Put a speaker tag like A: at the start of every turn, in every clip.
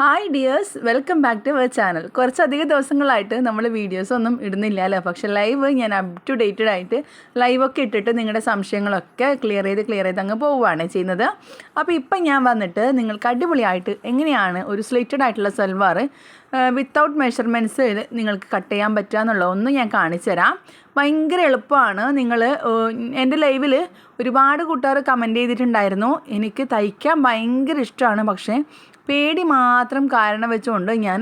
A: Hi dears welcome back to our channel കുറച്ചധികം ദിവസങ്ങളായിട്ട് നമ്മൾ വീഡിയോസ് ഒന്നും ഇടുന്നില്ല അല്ലേ? പക്ഷേ ലൈവ് ഞാൻ അപ് ടു ഡേറ്റഡ് ആയിട്ട് ലൈവൊക്കെ ഇട്ടിട്ട് നിങ്ങളുടെ സംശയങ്ങളൊക്കെ ക്ലിയർ ചെയ്ത് ക്ലിയർ ചെയ്ത് അങ്ങ് പോവുകയാണ് ചെയ്യുന്നത്. അപ്പോൾ ഇപ്പം ഞാൻ വന്നിട്ട് നിങ്ങൾക്ക് അടിപൊളിയായിട്ട് എങ്ങനെയാണ് ഒരു സ്ലിറ്റഡ് ആയിട്ടുള്ള സൽവാർ വിത്തൗട്ട് മെഷർമെന്റ്സ് നിങ്ങൾക്ക് കട്ട് ചെയ്യാൻ പറ്റുക എന്നുള്ള ഒന്ന് ഞാൻ കാണിച്ചു തരാം. ഭയങ്കര എളുപ്പമാണ്. നിങ്ങൾ എന്റെ ലൈവിൽ ഒരുപാട് കൂട്ടുകാർ കമന്റ് ചെയ്തിട്ടുണ്ടായിരുന്നു. എനിക്ക് തയ്ക്കാൻ ഭയങ്കര ഇഷ്ടമാണ്. പക്ഷേ പേടി മാത്രം കാരണം വെച്ചുകൊണ്ട് ഞാൻ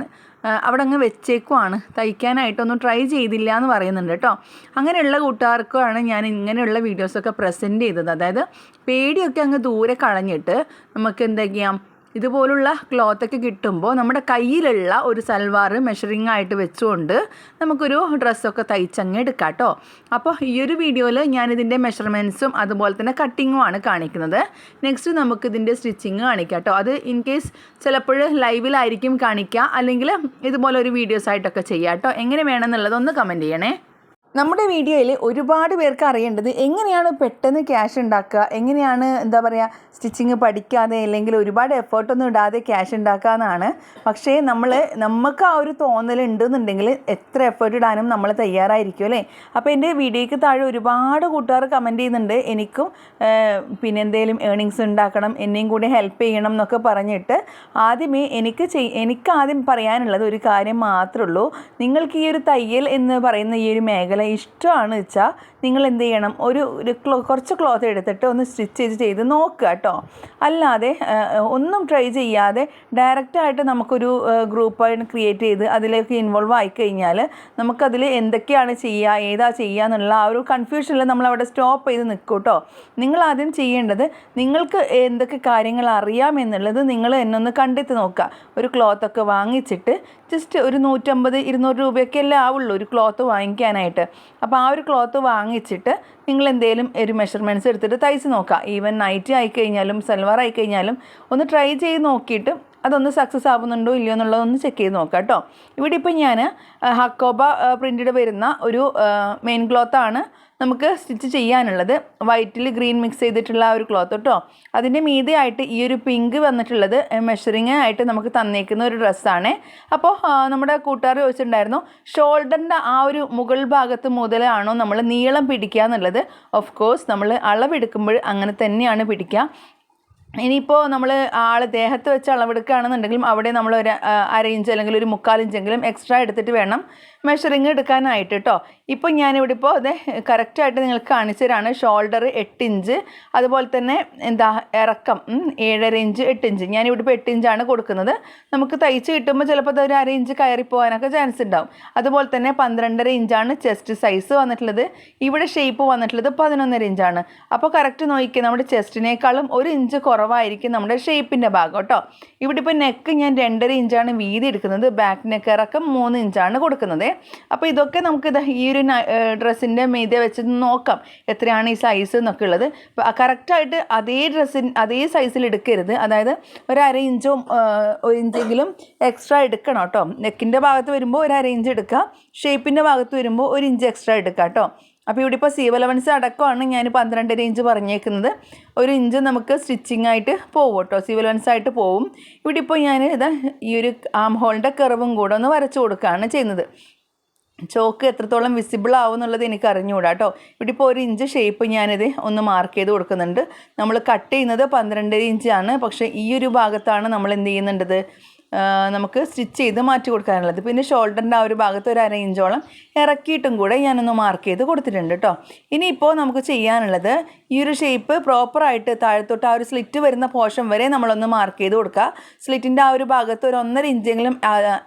A: അവിടെ അങ്ങ് വെച്ചേക്കുവാണ്. തയ്ക്കാനായിട്ടൊന്നും ട്രൈ ചെയ്തില്ല എന്ന് പറയുന്നുണ്ട് കേട്ടോ അങ്ങനെയുള്ള കൂട്ടുകാർക്കാണ് ഞാൻ ഇങ്ങനെയുള്ള വീഡിയോസൊക്കെ പ്രസന്റ് ചെയ്തത്. അതായത് പേടിയൊക്കെ അങ്ങ് ദൂരെ കളഞ്ഞിട്ട് നമുക്ക് എന്താ ചെയ്യാം ഇതുപോലുള്ള ക്ലോത്തൊക്കെ കിട്ടുമ്പോൾ നമ്മുടെ കയ്യിലുള്ള ഒരു സൽവാർ മെഷറിംഗ് ആയിട്ട് വെച്ചുകൊണ്ട് നമുക്കൊരു ഡ്രസ്സൊക്കെ തയ്ച്ചങ്ങ് എടുക്കാം കേട്ടോ അപ്പോൾ ഈ ഒരു വീഡിയോയിൽ ഞാനിതിന്റെ മെഷർമെന്റ്സും അതുപോലെ തന്നെ കട്ടിങ്ങുമാണ് കാണിക്കുന്നത്. നെക്സ്റ്റ് നമുക്ക് ഇതിന്റെ സ്റ്റിച്ചിങ് കാണിക്കാം കേട്ടോ അത് ഇൻ കേസ് ചിലപ്പോൾ ലൈവിലായിരിക്കും കാണിക്കുക അല്ലെങ്കിൽ ഇതുപോലെ ഒരു വീഡിയോസ് ആയിട്ടൊക്കെ ചെയ്യാം കേട്ടോ എങ്ങനെ വേണമെന്നുള്ളത് ഒന്ന് കമന്റ് ചെയ്യണേ. നമ്മുടെ വീഡിയോയിൽ ഒരുപാട് പേർക്ക് അറിയേണ്ടത് എങ്ങനെയാണ് പെട്ടെന്ന് ക്യാഷ് ഉണ്ടാക്കുക എങ്ങനെയാണ് എന്താ പറയുക സ്റ്റിച്ചിങ് പഠിക്കാതെ അല്ലെങ്കിൽ ഒരുപാട് എഫേർട്ടൊന്നും ഇടാതെ ക്യാഷ് ഉണ്ടാക്കുക എന്നാണ്. പക്ഷേ നമ്മൾ നമുക്ക് ആ ഒരു തോന്നൽ ഉണ്ടെന്നുണ്ടെങ്കിൽ എത്ര എഫേർട്ട് ഇടാനും നമ്മൾ തയ്യാറായിരിക്കും അല്ലേ? അപ്പോൾ എന്റെ വീഡിയോയ്ക്ക് താഴെ ഒരുപാട് കൂട്ടുകാർ കമന്റ് ചെയ്യുന്നുണ്ട്. എനിക്കും പിന്നെ എന്തെങ്കിലും ഏണിങ്സ് ഉണ്ടാക്കണം എന്നെയും കൂടി ഹെൽപ്പ് ചെയ്യണം എന്നൊക്കെ പറഞ്ഞിട്ട് ആദ്യമേ എനിക്ക് ചെയ് എനിക്ക് ആദ്യം പറയാനുള്ളത് ഒരു കാര്യം മാത്രമേ ഉള്ളൂ. നിങ്ങൾക്ക് ഈ ഒരു തയ്യൽ എന്ന് പറയുന്ന ഈ ഒരു മേഖല ഇഷ്ടമാണ് വെച്ചാൽ നിങ്ങൾ എന്ത് ചെയ്യണം? ഒരു ഒരു ക്ലോ കുറച്ച് ക്ലോത്ത് എടുത്തിട്ട് ഒന്ന് സ്റ്റിച്ച് ചെയ്ത് ചെയ്ത് നോക്കുക കേട്ടോ അല്ലാതെ ഒന്നും ട്രൈ ചെയ്യാതെ ഡയറക്റ്റായിട്ട് നമുക്കൊരു ഗ്രൂപ്പായിട്ട് ക്രിയേറ്റ് ചെയ്ത് അതിലേക്ക് ഇൻവോൾവ് ആയി കഴിഞ്ഞാൽ നമുക്കതിൽ എന്തൊക്കെയാണ് ചെയ്യുക ഏതാ ചെയ്യുക എന്നുള്ള ആ ഒരു കൺഫ്യൂഷനിൽ നമ്മളവിടെ സ്റ്റോപ്പ് ചെയ്ത് നിൽക്കും കേട്ടോ നിങ്ങൾ ആദ്യം ചെയ്യേണ്ടത് നിങ്ങൾക്ക് എന്തൊക്കെ കാര്യങ്ങൾ അറിയാമെന്നുള്ളത് നിങ്ങൾ എന്നൊന്ന് കണ്ടെത്തി നോക്കുക. ഒരു ക്ലോത്തൊക്കെ വാങ്ങിച്ചിട്ട് ജസ്റ്റ് ഒരു നൂറ്റമ്പത് ഇരുന്നൂറ് രൂപയൊക്കെ അല്ലേ ആവുള്ളൂ ഒരു ക്ലോത്ത് വാങ്ങിക്കാനായിട്ട്. അപ്പോൾ ആ ഒരു ക്ലോത്ത് വാങ്ങിച്ചിട്ട് നിങ്ങൾ എന്തെങ്കിലും ഒരു മെഷർമെന്റ്സ് എടുത്തിട്ട് തയ്ച്ച് നോക്കുക ഈവൻ നൈറ്റി ആയിക്കഴിഞ്ഞാലും സൽവാർ ആയിക്കഴിഞ്ഞാലും ഒന്ന് ട്രൈ ചെയ്ത് നോക്കിയിട്ട് അതൊന്ന് സക്സസ് ആവുന്നുണ്ടോ ഇല്ലയോ എന്നുള്ളതൊന്ന് ചെക്ക് ചെയ്ത് നോക്കാം കേട്ടോ. ഇവിടെ ഇപ്പം ഞാൻ ഹക്കോബ പ്രിന്റഡ് വരുന്ന ഒരു മെയിൻ ക്ലോത്താണ് നമുക്ക് സ്റ്റിച്ച് ചെയ്യാനുള്ളത്. വൈറ്റിൽ ഗ്രീൻ മിക്സ് ചെയ്തിട്ടുള്ള ഒരു ക്ലോത്ത് കേട്ടോ. അതിന്റെ മീതെയായിട്ട് ഈ ഒരു പിങ്ക് വന്നിട്ടുള്ളത് മെഷറിങ് ആയിട്ട് നമുക്ക് തന്നേക്കുന്ന ഒരു ഡ്രസ്സാണ് അപ്പോൾ നമ്മുടെ കൂട്ടുകാർ ചോദിച്ചിട്ടുണ്ടായിരുന്നു ഷോൾഡറിന്റെ ആ ഒരു മുകൾ ഭാഗത്ത് മുതലാണോ നമ്മൾ നീളം പിടിക്കുക എന്നുള്ളത്? ഓഫ് കോഴ്സ് നമ്മൾ അളവെടുക്കുമ്പോൾ അങ്ങനെ തന്നെയാണ് പിടിക്കുക. ഇനിയിപ്പോൾ നമ്മൾ ആൾ ദേഹത്ത് വെച്ച് അളവെടുക്കുകയാണെന്നുണ്ടെങ്കിലും അവിടെ നമ്മൾ ഒരു അര ഇഞ്ച് അല്ലെങ്കിൽ ഒരു മുക്കാൽ ഇഞ്ചെങ്കിലും എക്സ്ട്രാ എടുത്തിട്ട് വേണം മെഷറിങ് എടുക്കാനായിട്ട് കേട്ടോ ഇപ്പോൾ ഞാനിവിടെ ഇപ്പോൾ അതെ കറക്റ്റായിട്ട് നിങ്ങൾക്ക് കാണിച്ചു തരാണ് ഷോൾഡർ എട്ട് ഇഞ്ച് അതുപോലെ തന്നെ എന്താ ഇറക്കം ഏഴര ഇഞ്ച് എട്ട് ഇഞ്ച്. ഞാനിവിടെ ഇപ്പോൾ എട്ട് ഇഞ്ചാണ് കൊടുക്കുന്നത്. നമുക്ക് തയ്ച്ച് കിട്ടുമ്പോൾ ചിലപ്പോൾ അത് ഒരു അര ഇഞ്ച് കയറി പോകാനൊക്കെ ചാൻസ് ഉണ്ടാവും. അതുപോലെ തന്നെ പന്ത്രണ്ടര ഇഞ്ചാണ് ചെസ്റ്റ് സൈസ് വന്നിട്ടുള്ളത്. ഇവിടെ ഷേപ്പ് വന്നിട്ടുള്ളത് പതിനൊന്നര ഇഞ്ചാണ്. അപ്പോൾ കറക്റ്റ് നോക്കിയാൽ നമ്മുടെ ചെസ്റ്റിനേക്കാളും ഒരു ഇഞ്ച് കുറവായിരിക്കും നമ്മുടെ ഷേപ്പിന്റെ ഭാഗം കേട്ടോ. ഇവിടെ ഇപ്പോൾ നെക്ക് ഞാൻ രണ്ടര ഇഞ്ചാണ് വീതി എടുക്കുന്നത്. ബാക്ക് നെക്ക് ഇറക്കം മൂന്ന് ഇഞ്ചാണ് കൊടുക്കുന്നത്. അപ്പോൾ ഇതൊക്കെ നമുക്ക് ഇത് ഈ ഒരു ഡ്രസ്സിന്റെ മീതെ വെച്ച് നോക്കാം. എത്രയാണ് ഈ സൈസ് എന്നൊക്കെ ഉള്ളത്. കറക്റ്റായിട്ട് അതേ ഡ്രസ്സിൻ അതേ സൈസിൽ എടുക്കരുത്. അതായത് ഒരു അര ഇഞ്ചോ ഒരു ഇഞ്ചെങ്കിലും എക്സ്ട്രാ എടുക്കണം കേട്ടോ. നെക്കിന്റെ ഭാഗത്ത് വരുമ്പോൾ ഒരു അര ഇഞ്ച് എടുക്കുക. ഷേപ്പിന്റെ ഭാഗത്ത് വരുമ്പോൾ ഒരു ഇഞ്ച് എക്സ്ട്രാ എടുക്കുക കേട്ടോ. അപ്പോൾ ഇവിടെ ഇപ്പോൾ സീവ് അലവൻസ് അടക്കമാണ് ഞാൻ പന്ത്രണ്ടര ഇഞ്ച് പറഞ്ഞേക്കുന്നത്. ഒരു ഇഞ്ച് നമുക്ക് സ്റ്റിച്ചിങ് ആയിട്ട് പോകും കേട്ടോ സീവ് അലവൻസ് ആയിട്ട് പോവും. ഇവിടെ ഇപ്പോൾ ഞാൻ ഇതാ ഈ ഒരു ആം ഹോളിന്റെ കർവും കൂടെ ഒന്ന് വരച്ചു കൊടുക്കുകയാണ് ചെയ്യുന്നത്. ചോക്ക് എത്രത്തോളം വിസിബിൾ ആവും എന്നുള്ളത് എനിക്ക് അറിഞ്ഞുകൂടാ കേട്ടോ ഇവിടെ ഇപ്പോൾ ഒരു ഇഞ്ച് ഷേപ്പ് ഞാനിത് ഒന്ന് മാർക്ക് ചെയ്ത് കൊടുക്കുന്നുണ്ട്. നമ്മൾ കട്ട് ചെയ്യുന്നത് പന്ത്രണ്ടര ഇഞ്ചാണ് പക്ഷേ ഈ ഒരു ഭാഗത്താണ് നമ്മൾ എന്ത് ചെയ്യുന്നുണ്ടത്? നമുക്ക് സ്റ്റിച്ച് ചെയ്ത് മാറ്റി കൊടുക്കാനുള്ളത്. പിന്നെ ഷോൾഡറിന്റെ ആ ഒരു ഭാഗത്ത് ഒരു അര ഇഞ്ചോളം ഇറക്കിയിട്ടും കൂടെ ഞാനൊന്ന് മാർക്ക് ചെയ്ത് കൊടുത്തിട്ടുണ്ട് കേട്ടോ ഇനിയിപ്പോൾ നമുക്ക് ചെയ്യാനുള്ളത് ഈ ഒരു ഷേപ്പ് പ്രോപ്പറായിട്ട് താഴത്തോട്ട് ആ ഒരു സ്ലിറ്റ് വരുന്ന പോർഷൻ വരെ നമ്മളൊന്ന് മാർക്ക് ചെയ്ത് കൊടുക്കുക സ്ലിറ്റിന്റെ ആ ഒരു ഭാഗത്ത് ഒരു ഒന്നര ഇഞ്ചെങ്കിലും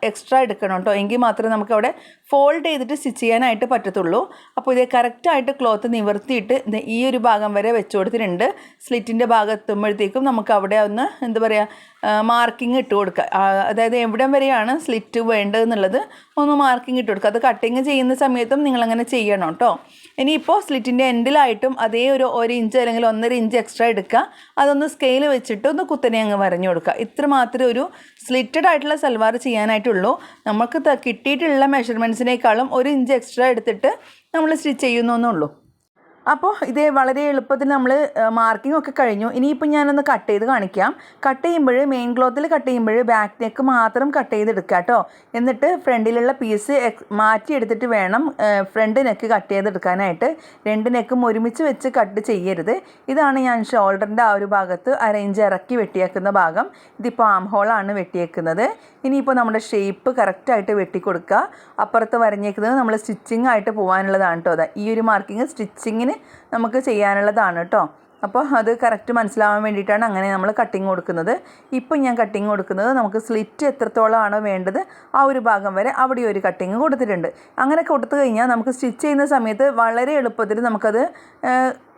A: എക്സ്ട്രാ എടുക്കണം കേട്ടോ എങ്കിൽ മാത്രമേ നമുക്ക് അവിടെ ഫോൾഡ് ചെയ്തിട്ട് സ്റ്റിച്ച് ചെയ്യാനായിട്ട് പറ്റത്തുള്ളൂ. അപ്പോൾ ഇത് കറക്റ്റായിട്ട് ക്ലോത്ത് നിവർത്തിയിട്ട് ഈ ഒരു ഭാഗം വരെ വെച്ച് കൊടുത്തിട്ടുണ്ട്. സ്ലിറ്റിന്റെ ഭാഗം എത്തുമ്പോഴത്തേക്കും നമുക്ക് അവിടെ ഒന്ന് എന്താ പറയുക മാർക്കിംഗ് ഇട്ട് കൊടുക്കുക. അതായത് എവിടം വരെയാണ് സ്ലിറ്റ് വേണ്ടതെന്നുള്ളത് ഒന്ന് മാർക്കിംഗ് ഇട്ട് കൊടുക്കുക അത് കട്ടിങ് ചെയ്യുന്ന സമയത്തും നിങ്ങളങ്ങനെ ചെയ്യണം കേട്ടോ ഇനിയിപ്പോൾ സ്ലിറ്റിന്റെ എൻഡിലായിട്ടും അതേ ഒരു ഒരു ഇഞ്ച് അല്ലെങ്കിൽ ഒന്നര ഇഞ്ച് എക്സ്ട്രാ എടുക്കുക. അതൊന്ന് സ്കെയിൽ വെച്ചിട്ട് ഒന്ന് കുത്തനെ അങ്ങ് വരഞ്ഞു കൊടുക്കുക. ഇത്ര മാത്രമേ ഒരു സ്ലിറ്റഡ് ആയിട്ടുള്ള സൽവാർ ചെയ്യാനായിട്ടുള്ളൂ. നമുക്ക് കിട്ടിയിട്ടുള്ള മെഷർമെന്റ്സിനേക്കാളും ഒരു ഇഞ്ച് എക്സ്ട്രാ എടുത്തിട്ട് നമ്മൾ സ്റ്റിച്ച് ചെയ്യുന്നു എന്നുള്ളൂ അപ്പോൾ ഇത് വളരെ എളുപ്പത്തിൽ നമ്മൾ മാർക്കിംഗ് ഒക്കെ കഴിഞ്ഞു. ഇനിയിപ്പോൾ ഞാനൊന്ന് കട്ട് ചെയ്ത് കാണിക്കാം. കട്ട് ചെയ്യുമ്പോൾ മെയിൻ ക്ലോത്തിൽ കട്ട് ചെയ്യുമ്പോൾ ബാക്ക് നെക്ക് മാത്രം കട്ട് ചെയ്തെടുക്കുക കേട്ടോ. എന്നിട്ട് ഫ്രണ്ടിലുള്ള പീസ് മാറ്റി എടുത്തിട്ട് വേണം ഫ്രണ്ട് നെക്ക് കട്ട് ചെയ്തെടുക്കാനായിട്ട്. രണ്ട് നെക്കും ഒരുമിച്ച് വെച്ച് കട്ട് ചെയ്യരുത്. ഇതാണ് ഞാൻ ഷോൾഡറിന്റെ ആ ഒരു ഭാഗത്ത് അരയിഞ്ച് ഇറക്കി വെട്ടിയേക്കുന്ന ഭാഗം. ഇതിപ്പോൾ ആം ഹോളാണ് വെട്ടിയേക്കുന്നത്. ഇനിയിപ്പോൾ നമ്മുടെ ഷേപ്പ് കറക്റ്റായിട്ട് വെട്ടിക്കൊടുക്കുക. അപ്പുറത്ത് വരഞ്ഞേക്കുന്നത് നമ്മൾ സ്റ്റിച്ചിങ് ആയിട്ട് പോകാനുള്ളതാണ് കേട്ടോ. ഈ ഒരു മാർക്കിങ് സ്റ്റിച്ചിങ്ങിന് നമുക്ക് ചെയ്യാനുള്ളതാണ് കേട്ടോ അപ്പോൾ അത് കറക്റ്റ് മനസ്സിലാവാൻ വേണ്ടിയിട്ടാണ് അങ്ങനെ നമ്മൾ കട്ടിങ് കൊടുക്കുന്നത്. ഇപ്പം ഞാൻ കട്ടിങ് കൊടുക്കുന്നത് നമുക്ക് സ്ലിറ്റ് എത്രത്തോളമാണോ വേണ്ടത് ആ ഒരു ഭാഗം വരെ അവിടെ ഒരു കട്ടിങ് കൊടുത്തിട്ടുണ്ട്. അങ്ങനെ കൊടുത്തു കഴിഞ്ഞാൽ നമുക്ക് സ്റ്റിച്ച് ചെയ്യുന്ന സമയത്ത് വളരെ എളുപ്പത്തിൽ നമുക്കത്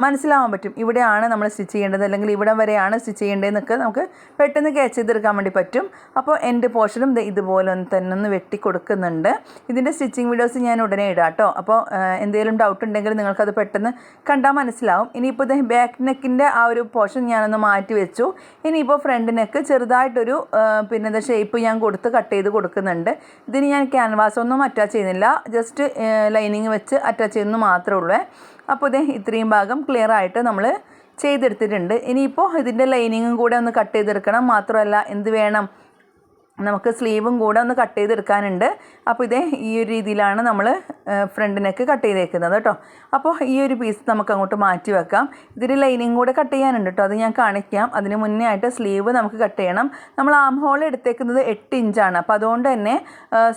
A: മനസ്സിലാവാൻ പറ്റും. ഇവിടെയാണ് നമ്മൾ സ്റ്റിച്ച് ചെയ്യേണ്ടത്. അല്ലെങ്കിൽ ഇവിടെ വരെയാണ് സ്റ്റിച്ച് ചെയ്യേണ്ടതെന്നൊക്കെ നമുക്ക് പെട്ടെന്ന് ക്യാച്ച് ചെയ്തെടുക്കാൻ വേണ്ടി പറ്റും. അപ്പോൾ എന്റെ പോർഷനും ഇതുപോലെ ഒന്ന് തന്നെ ഒന്ന് വെട്ടി കൊടുക്കുന്നുണ്ട് ഇതിന്റെ സ്റ്റിച്ചിങ് വീഡിയോസ് ഞാൻ ഉടനെ ഇടാം കേട്ടോ. അപ്പോൾ എന്തെങ്കിലും ഡൗട്ട് ഉണ്ടെങ്കിൽ നിങ്ങൾക്കത് പെട്ടെന്ന് കണ്ടാൽ മനസ്സിലാവും. ഇനിയിപ്പോൾ ഇത് ബാക്ക് നെക്കിന്റെ ആ ഒരു പോർഷൻ ഞാനൊന്ന് മാറ്റി വെച്ചു. ഇനിയിപ്പോൾ ഫ്രണ്ട് നെക്ക് ചെറുതായിട്ടൊരു പിന്നെ എന്താ ഷേപ്പ് ഞാൻ കൊടുത്ത് കട്ട് ചെയ്ത് കൊടുക്കുന്നുണ്ട്. ഇതിന് ഞാൻ ക്യാൻവാസ് ഒന്നും അറ്റാച്ച് ചെയ്യുന്നില്ല. ജസ്റ്റ് ലൈനിങ് വെച്ച് അറ്റാച്ച് ചെയ്യുന്നു മാത്രമേ ഉള്ളൂ. അപ്പോൾ ഇതേ ഇത്രയും ഭാഗം ക്ലിയർ ആയിട്ട് നമ്മൾ ചെയ്തെടുത്തിട്ടുണ്ട്. ഇനിയിപ്പോൾ ഇതിന്റെ ലൈനിങ്ങും കൂടെ ഒന്ന് കട്ട് ചെയ്തെടുക്കണം. മാത്രമല്ല എന്ത് വേണം? നമുക്ക് സ്ലീവും കൂടെ ഒന്ന് കട്ട് ചെയ്തെടുക്കാനുണ്ട്. അപ്പോൾ ഇതേ ഈ ഒരു രീതിയിലാണ് നമ്മൾ ഫ്രണ്ട് നെക്ക് കട്ട് ചെയ്തേക്കുന്നത് കേട്ടോ. അപ്പോൾ ഈ ഒരു പീസ് നമുക്ക് അങ്ങോട്ട് മാറ്റി വെക്കാം. ഇതൊരു ലൈനിങ് കൂടെ കട്ട് ചെയ്യാനുണ്ട് കേട്ടോ. അത് ഞാൻ കാണിക്കാം. അതിന് മുന്നേ ആയിട്ട് സ്ലീവ് നമുക്ക് കട്ട് ചെയ്യണം. നമ്മൾ ആം ഹോൾ എടുത്തേക്കുന്നത് എട്ട് ഇഞ്ചാണ് അപ്പോൾ അതുകൊണ്ട് തന്നെ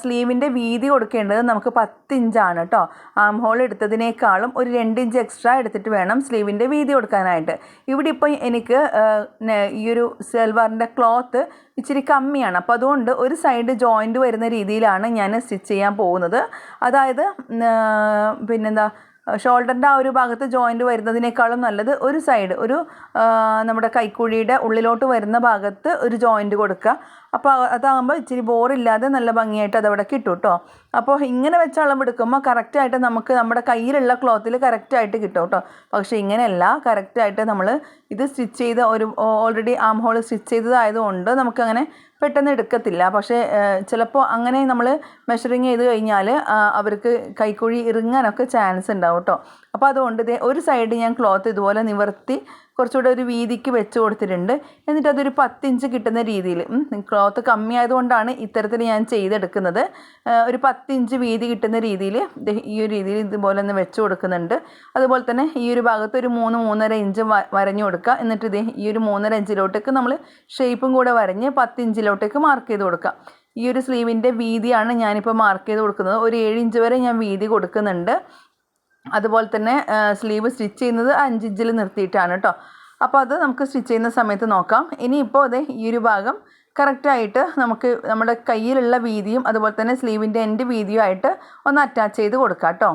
A: സ്ലീവിന്റെ വീതി കൊടുക്കേണ്ടത് നമുക്ക് പത്ത് ഇഞ്ചാണ് കേട്ടോ. ആം ഹോൾ എടുത്തതിനേക്കാളും ഒരു രണ്ട് ഇഞ്ച് എക്സ്ട്രാ എടുത്തിട്ട് വേണം സ്ലീവിന്റെ വീതി കൊടുക്കാനായിട്ട്. ഇവിടെ ഇപ്പോൾ എനിക്ക് ഈ ഒരു സെൽവാറിന്റെ ക്ലോത്ത് ഇച്ചിരി കമ്മിയാണ്. അപ്പോൾ അതുകൊണ്ട് ഒരു സൈഡ് ജോയിന്റ് വരുന്ന രീതിയിലാണ് ഞാൻ സ്റ്റിച്ച് ചെയ്യാൻ പോകുന്നത്. അതായത് പിന്നെന്താ ഷോൾഡറിന്റെ ആ ഒരു ഭാഗത്ത് ജോയിന്റ് വരുന്നതിനേക്കാളും നല്ലത് ഒരു സൈഡ് ഒരു നമ്മുടെ കൈക്കുഴിയുടെ ഉള്ളിലോട്ട് വരുന്ന ഭാഗത്ത് ഒരു ജോയിന്റ് കൊടുക്കുക. അപ്പോൾ അതാകുമ്പോൾ ഇച്ചിരി ബോറില്ലാതെ നല്ല ഭംഗിയായിട്ട് അതവിടെ കിട്ടും കേട്ടോ അപ്പോൾ ഇങ്ങനെ വെച്ച് അളവെടുക്കുമ്പോൾ കറക്റ്റായിട്ട് നമുക്ക് നമ്മുടെ കയ്യിലുള്ള ക്ലോത്തിൽ കറക്റ്റായിട്ട് കിട്ടും കേട്ടോ പക്ഷേ ഇങ്ങനെയല്ല കറക്റ്റായിട്ട് നമ്മൾ ഇത് സ്റ്റിച്ച് ചെയ്ത ഒരു ഓൾറെഡി ആം ഹോൾ സ്റ്റിച്ച് ചെയ്തതായതുകൊണ്ട് നമുക്കങ്ങനെ പെട്ടെന്ന് എടുക്കത്തില്ല. പക്ഷേ ചിലപ്പോൾ അങ്ങനെ നമ്മൾ മെഷറിങ് ചെയ്ത് കഴിഞ്ഞാൽ അവർക്ക് കൈക്കുഴി ഇറുങ്ങാനൊക്കെ ചാൻസ് ഉണ്ടാവും കേട്ടോ അപ്പോൾ അതുകൊണ്ട് ഇതേ ഒരു സൈഡ് ഞാൻ ക്ലോത്ത് ഇതുപോലെ നിവർത്തി കുറച്ചുകൂടെ ഒരു വീതിക്ക് വെച്ച് കൊടുത്തിട്ടുണ്ട്. എന്നിട്ട് അതൊരു പത്തിഞ്ച് കിട്ടുന്ന രീതിയിൽ ക്ലോത്ത് കമ്മിയായതുകൊണ്ടാണ് ഇത്തരത്തിൽ ഞാൻ ചെയ്തെടുക്കുന്നത്. ഒരു പത്തിഞ്ച് വീതി കിട്ടുന്ന രീതിയിൽ ഈ ഒരു രീതിയിൽ ഇതുപോലെ ഒന്ന് വെച്ച് കൊടുക്കുന്നുണ്ട്. അതുപോലെ തന്നെ ഈ ഒരു ഭാഗത്ത് ഒരു മൂന്ന് മൂന്നര ഇഞ്ച് വരഞ്ഞു കൊടുക്കുക. എന്നിട്ട് ഇത് ഈ ഒരു മൂന്നര ഇഞ്ചിലോട്ടേക്ക് നമ്മൾ ഷേപ്പും കൂടെ വരഞ്ഞ് പത്തിഞ്ചിലോട്ടേക്ക് മാർക്ക് ചെയ്ത് കൊടുക്കുക. ഈ ഒരു സ്ലീവിന്റെ വീതിയാണ് ഞാനിപ്പോൾ മാർക്ക് ചെയ്ത് കൊടുക്കുന്നത്. ഒരു ഏഴ് ഇഞ്ച് വരെ ഞാൻ വീതി കൊടുക്കുന്നുണ്ട്. അതുപോലെ തന്നെ സ്ലീവ് സ്റ്റിച്ച് ചെയ്യുന്നത് അഞ്ചിഞ്ചിൽ നിർത്തിയിട്ടാണ് കേട്ടോ. അപ്പോൾ അത് നമുക്ക് സ്റ്റിച്ച് ചെയ്യുന്ന സമയത്ത് നോക്കാം. ഇനിയിപ്പോൾ അതെ ഈ ഒരു ഭാഗം കറക്റ്റായിട്ട് നമുക്ക് നമ്മുടെ കയ്യിലുള്ള വീതിയും അതുപോലെ തന്നെ സ്ലീവിന്റെ എൻഡ് വീതിയും ആയിട്ട് ഒന്ന് അറ്റാച്ച് ചെയ്ത് കൊടുക്കാം കേട്ടോ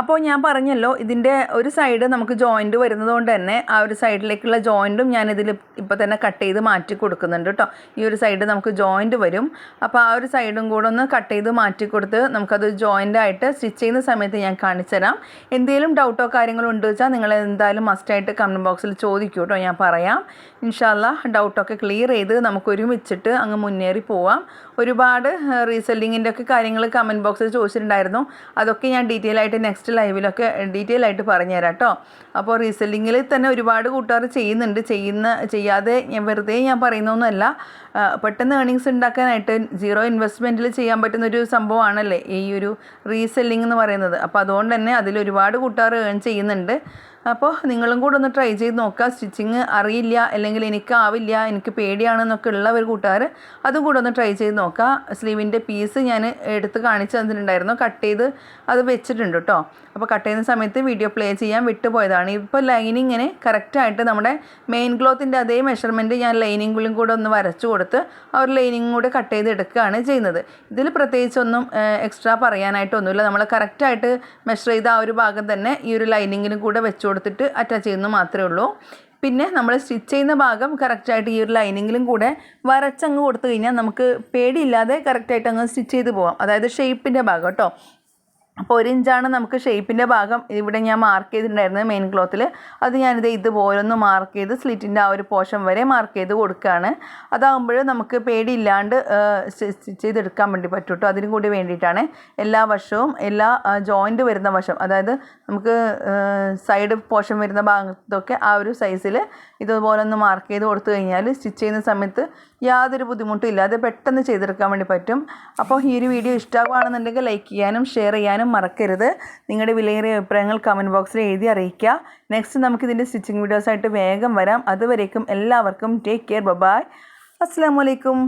A: അപ്പോൾ ഞാൻ പറഞ്ഞല്ലോ ഇതിന്റെ ഒരു സൈഡ് നമുക്ക് ജോയിന്റ് വരുന്നത് കൊണ്ട് തന്നെ ആ ഒരു സൈഡിലേക്കുള്ള ജോയിന്റും ഞാനിതിൽ ഇപ്പോൾ തന്നെ കട്ട് ചെയ്ത് മാറ്റി കൊടുക്കുന്നുണ്ട് കേട്ടോ ഈ ഒരു സൈഡ് നമുക്ക് ജോയിന്റ് വരും. അപ്പോൾ ആ ഒരു സൈഡും കൂടെ ഒന്ന് കട്ട് ചെയ്ത് മാറ്റി കൊടുത്ത് നമുക്കത് ജോയിന്റ് ആയിട്ട് സ്റ്റിച്ച് ചെയ്യുന്ന സമയത്ത് ഞാൻ കാണിച്ചു തരാം. എന്തെങ്കിലും ഡൗട്ടോ കാര്യങ്ങളോ ഉണ്ട് വെച്ചാൽ നിങ്ങൾ എന്തായാലും മസ്റ്റായിട്ട് കമന്റ് ബോക്സിൽ ചോദിക്കൂ കേട്ടോ ഞാൻ പറയാം. ഇൻഷാല്ല ഡൗട്ടൊക്കെ ക്ലിയർ ചെയ്ത് നമുക്ക് ഒരുമിച്ചിട്ട് അങ്ങ് മുന്നേറി പോവാം. ഒരുപാട് റീസെല്ലിങ്ങിന്റെ ഒക്കെ കാര്യങ്ങൾ കമന്റ് ബോക്സിൽ ചോദിച്ചിട്ടുണ്ടായിരുന്നു. അതൊക്കെ ഞാൻ ഡീറ്റെയിൽ ആയിട്ട് നെക്സ്റ്റ് ലൈവിലൊക്കെ ഡീറ്റെയിൽ ആയിട്ട് പറഞ്ഞു തരാം കേട്ടോ അപ്പോൾ റീസെല്ലിങ്ങിൽ തന്നെ ഒരുപാട് കൂട്ടുകാർ ചെയ്യുന്നുണ്ട്. ചെയ്യുന്ന ചെയ്യാതെ ഞാൻ വെറുതെ ഞാൻ പറയുന്നൊന്നുമല്ല പെട്ടെന്ന് ഏണിങ്സ് ഉണ്ടാക്കാനായിട്ട് സീറോ ഇൻവെസ്റ്റ്മെന്റിൽ ചെയ്യാൻ പറ്റുന്ന ഒരു സംഭവമാണല്ലേ ഈ ഒരു റീസെല്ലിംഗ് എന്ന് പറയുന്നത്. അപ്പോൾ അതുകൊണ്ട് തന്നെ അതിൽ ഒരുപാട് കൂട്ടുകാർ ഏൺ ചെയ്യുന്നുണ്ട്. അപ്പോൾ നിങ്ങളും കൂടെ ഒന്ന് ട്രൈ ചെയ്ത് നോക്കുക സ്റ്റിച്ചിങ് അറിയില്ല അല്ലെങ്കിൽ എനിക്കാവില്ല എനിക്ക് പേടിയാണെന്നൊക്കെ ഉള്ള ഒരു കൂട്ടുകാർ അതും കൂടെ ഒന്ന് ട്രൈ ചെയ്ത് നോക്കുക സ്ലീവിന്റെ പീസ് ഞാൻ എടുത്ത് കാണിച്ചു തന്നിട്ടുണ്ടായിരുന്നു. കട്ട് ചെയ്ത് അത് വെച്ചിട്ടുണ്ട് കേട്ടോ അപ്പോൾ കട്ട് ചെയ്യുന്ന സമയത്ത് വീഡിയോ പ്ലേ ചെയ്യാൻ വിട്ടുപോയതാണ്. ഇപ്പോൾ ലൈനിങ്ങിന് കറക്റ്റായിട്ട് നമ്മുടെ മെയിൻ ക്ലോത്തിന്റെ അതേ മെഷർമെന്റ് ഞാൻ ലൈനിങ്ങിലും കൂടെ ഒന്ന് വരച്ചു കൊടുത്ത് ആ ഒരു ലൈനിങ്ങും കൂടെ കട്ട് ചെയ്ത് എടുക്കുകയാണ് ചെയ്യുന്നത്. ഇതിൽ പ്രത്യേകിച്ചൊന്നും എക്സ്ട്രാ പറയാനായിട്ടൊന്നുമില്ല. നമ്മൾ കറക്റ്റായിട്ട് മെഷർ ചെയ്ത ആ ഒരു ഭാഗം തന്നെ ഈ ഒരു ലൈനിങ്ങിനും കൂടെ വെച്ചു കൊടുത്തിട്ട് അറ്റാച്ച് ചെയ്യുന്നു മാത്രമേ ഉള്ളൂ. പിന്നെ നമ്മൾ സ്റ്റിച്ച് ചെയ്യുന്ന ഭാഗം കറക്റ്റായിട്ട് ഈ ഒരു ലൈനിങ്ങിലും കൂടെ വരച്ചങ്ങ് കൊടുത്തു കഴിഞ്ഞാൽ നമുക്ക് പേടിയില്ലാതെ കറക്റ്റായിട്ട് അങ്ങ് സ്റ്റിച്ച് ചെയ്ത് പോകാം അതായത് ഷേപ്പിന്റെ ഭാഗം കേട്ടോ. അപ്പോൾ ഒരു ഇഞ്ചാണ് നമുക്ക് ഷേപ്പിന്റെ ഭാഗം. ഇവിടെ ഞാൻ മാർക്ക് ചെയ്തിട്ടുണ്ടായിരുന്നത് മെയിൻ ക്ലോത്തിൽ അത് ഞാനിത് ഇതുപോലെ ഒന്ന് മാർക്ക് ചെയ്ത് സ്ലിറ്റിന്റെ ആ ഒരു പോഷൻ വരെ മാർക്ക് ചെയ്ത് കൊടുക്കുകയാണ്. അതാകുമ്പോൾ നമുക്ക് പേടിയില്ലാണ്ട് സ്റ്റിച്ച് ചെയ്തെടുക്കാൻ വേണ്ടി പറ്റും കേട്ടോ അതിനും കൂടി വേണ്ടിയിട്ടാണ് എല്ലാ വശവും എല്ലാ ജോയിന്റ് വരുന്ന വശം. അതായത് നമുക്ക് സൈഡ് പോഷൻ വരുന്ന ഭാഗത്തൊക്കെ ആ ഒരു സൈസിൽ ഇതുപോലെ ഒന്ന് മാർക്ക് ചെയ്ത് കൊടുത്തു കഴിഞ്ഞാൽ സ്റ്റിച്ച് ചെയ്യുന്ന സമയത്ത് യാതൊരു ബുദ്ധിമുട്ടും ഇല്ലാതെ പെട്ടെന്ന് ചെയ്തെടുക്കാൻ വേണ്ടി പറ്റും. അപ്പോൾ ഈ ഒരു വീഡിയോ ഇഷ്ടമാകുകയാണെന്നുണ്ടെങ്കിൽ ലൈക്ക് ചെയ്യാനും ഷെയർ ചെയ്യാനും മറക്കരുത്. നിങ്ങളുടെ വിലയേറിയ അഭിപ്രായങ്ങൾ കമന്റ് ബോക്സിൽ എഴുതി അറിയിക്കുക. നെക്സ്റ്റ് നമുക്ക് ഇതിന്റെ സ്റ്റിച്ചിങ് വീഡിയോസായിട്ട് വേഗം വരാം. അതുവരേക്കും എല്ലാവർക്കും ടേക്ക് കെയർ ബബായ് അസ്സാം വലൈക്കും